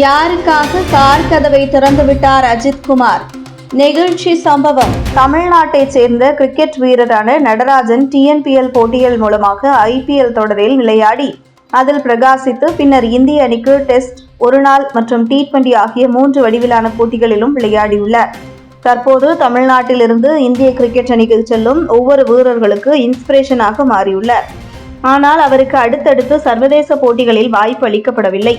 யாருக்காக கார் கதவை திறந்து விட்டார் அஜித் குமார்? நெகிழ்ச்சி சம்பவம். தமிழ்நாட்டைச் சேர்ந்த கிரிக்கெட் வீரரான நடராஜன் டிஎன்பிஎல் போட்டிகள் மூலமாக ஐபிஎல் தொடரில் விளையாடி அதில் பிரகாசித்து பின்னர் இந்திய அணிக்கு டெஸ்ட் ஒருநாள் மற்றும் டி டுவெண்டி ஆகிய மூன்று வடிவிலான போட்டிகளிலும் விளையாடியுள்ளார். தற்போது தமிழ்நாட்டிலிருந்து இந்திய கிரிக்கெட் அணிக்கு செல்லும் ஒவ்வொரு வீரர்களுக்கு இன்ஸ்பிரேஷனாக மாறியுள்ளார். ஆனால் அவருக்கு அடுத்தடுத்து சர்வதேச போட்டிகளில் வாய்ப்பு அளிக்கப்படவில்லை.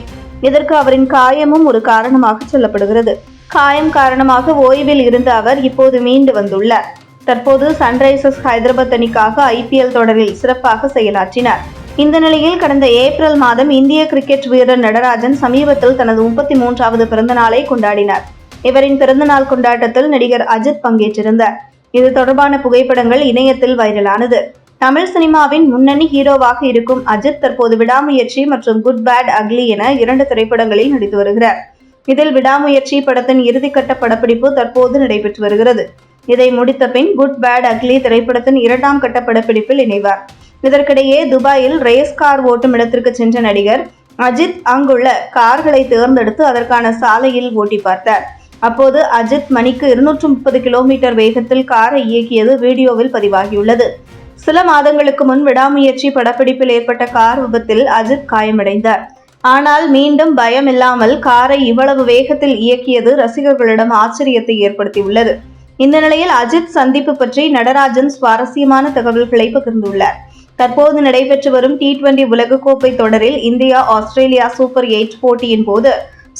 இதற்கு அவரின் காயமும் ஒரு காரணமாக சொல்லப்படுகிறது. காயம் காரணமாக ஓய்வில் இருந்த அவர் இப்போது மீண்டு வந்துள்ளார். தற்போது சன்ரைசர்ஸ் ஹைதராபாத் அணிக்காக ஐபிஎல் தொடரில் சிறப்பாக செயலாற்றினார். இந்த நிலையில் கடந்த ஏப்ரல் மாதம் இந்திய கிரிக்கெட் வீரர் நடராஜன் சமீபத்தில் தனது முப்பத்தி மூன்றாவது பிறந்த நாளை கொண்டாடினார். இவரின் பிறந்தநாள் கொண்டாட்டத்தில் நடிகர் அஜித் பங்கேற்றிருந்தார். இது தொடர்பான புகைப்படங்கள் இணையத்தில் வைரலானது. தமிழ் சினிமாவின் முன்னணி ஹீரோவாக இருக்கும் அஜித் தற்போது விடாமுயற்சி மற்றும் குட் பேட் அக்லி என இரண்டு திரைப்படங்களில் நடித்து வருகிறார். இதில் விடாமுயற்சி படத்தின் இறுதிக்கட்ட படப்பிடிப்பு தற்போது நடைபெற்று வருகிறது. இதை முடித்த பின் குட் பேட் அக்லி திரைப்படத்தின் இரண்டாம் கட்ட படப்பிடிப்பில் இணைவார். இதற்கிடையே துபாயில் ரேஸ் கார் ஓட்டும் இடத்திற்கு சென்ற நடிகர் அஜித் அங்குள்ள கார்களை தேர்ந்தெடுத்து அதற்கான சாலையில் ஓட்டி பார்த்தார். அப்போது அஜித் மணிக்கு இருநூற்று முப்பது கிலோமீட்டர் வேகத்தில் காரை இயக்கியது வீடியோவில் பதிவாகியுள்ளது. சில மாதங்களுக்கு முன் விடாமுயற்சி படப்பிடிப்பில் ஏற்பட்ட கார் விபத்தில் அஜித் காயமடைந்தார். ஆனால் மீண்டும் பயம் இல்லாமல் காரை இவ்வளவு வேகத்தில் இயக்கியது ரசிகர்களிடம் ஆச்சரியத்தை ஏற்படுத்தியுள்ளது. இந்த நிலையில் அஜித் சந்திப்பு பற்றி நடராஜன் சுவாரஸ்யமான தகவல்களை பகிர்ந்துள்ளார். தற்போது நடைபெற்று வரும் டி டுவெண்டி உலகக்கோப்பை தொடரில் இந்தியா ஆஸ்திரேலியா சூப்பர் எயிட் போட்டியின் போது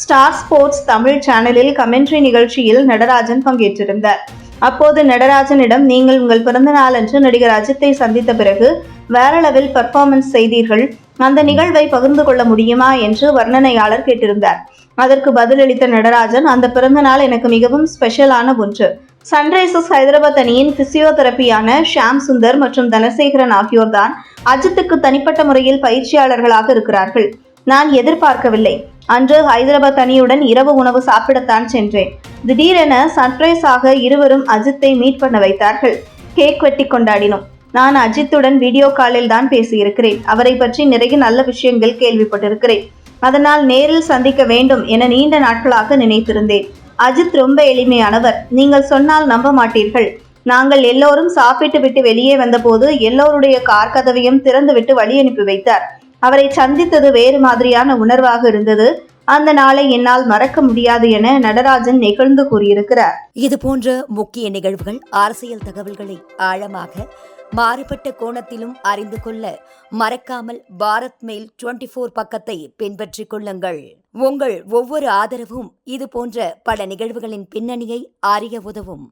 ஸ்டார் ஸ்போர்ட்ஸ் தமிழ் சேனலில் கமெண்ட்ரி நிகழ்ச்சியில் நடராஜன் பங்கேற்றிருந்தார். அப்போது நடராஜனிடம் நீங்கள் உங்கள் பிறந்த நாளன்று நடிகர் அஜித்தை சந்தித்த பிறகு வேற லெவல் பர்ஃபார்மன்ஸ் செய்தீர்கள். அந்த நிகழ்வை பகிர்ந்து கொள்ள முடியுமா? என்று வர்ணனையாளர் கேட்டிருந்தார். அதற்கு பதிலளித்த நடராஜன் அந்த பிறந்த நாள் எனக்கு மிகவும் ஸ்பெஷலான ஒன்று. சன்ரைசர்ஸ் ஹைதராபாத் அணியின் பிசியோதெரப்பியான ஷாம் சுந்தர் மற்றும் தனசேகரன் ஆகியோர்தான் அஜித்துக்கு தனிப்பட்ட முறையில் பயிற்சியாளர்களாக இருக்கிறார்கள். நான் எதிர்பார்க்கவில்லை. அன்று ஹைதராபாத் அணியுடன் இரவு உணவு சாப்பிடத்தான் சென்றேன். திடீரென சர்ப்ரைஸாக இருவரும் அஜித்தை மீட் பண்ண வைத்தார்கள். கேக் வெட்டி கொண்டாடினோம். நான் அஜித்துடன் வீடியோ காலில் தான் பேசியிருக்கிறேன். அவரை பற்றி நிறைய நல்ல விஷயங்கள் கேள்விப்பட்டிருக்கிறேன். அதனால் நேரில் சந்திக்க வேண்டும் என நீண்ட நாட்களாக நினைத்திருந்தேன். அஜித் ரொம்ப எளிமையானவர். நீங்கள் சொன்னால் நம்ப மாட்டீர்கள். நாங்கள் எல்லோரும் சாப்பிட்டு விட்டு வெளியே வந்தபோது எல்லோருடைய கார் கதவையும் திறந்துவிட்டு வழி அனுப்பி வைத்தார். அவரை சந்தித்தது வேறு மாதிரியான உணர்வாக இருந்தது. அந்த நாளை என்னால் மறக்க முடியாது என நடராஜன் நெகிழ்ந்து கூறியிருக்கிறார். இது போன்ற முக்கிய நிகழ்வுகள் அரசியல் தகவல்களை ஆழமாக மாறுபட்ட கோணத்திலும் அறிந்து கொள்ள மறக்காமல் பாரத் மெயில் டுவெண்டி ஃபோர் பக்கத்தை பின்பற்றிக் கொள்ளுங்கள். உங்கள் ஒவ்வொரு ஆதரவும் இது போன்ற பல நிகழ்வுகளின் பின்னணியை அறிய உதவும்.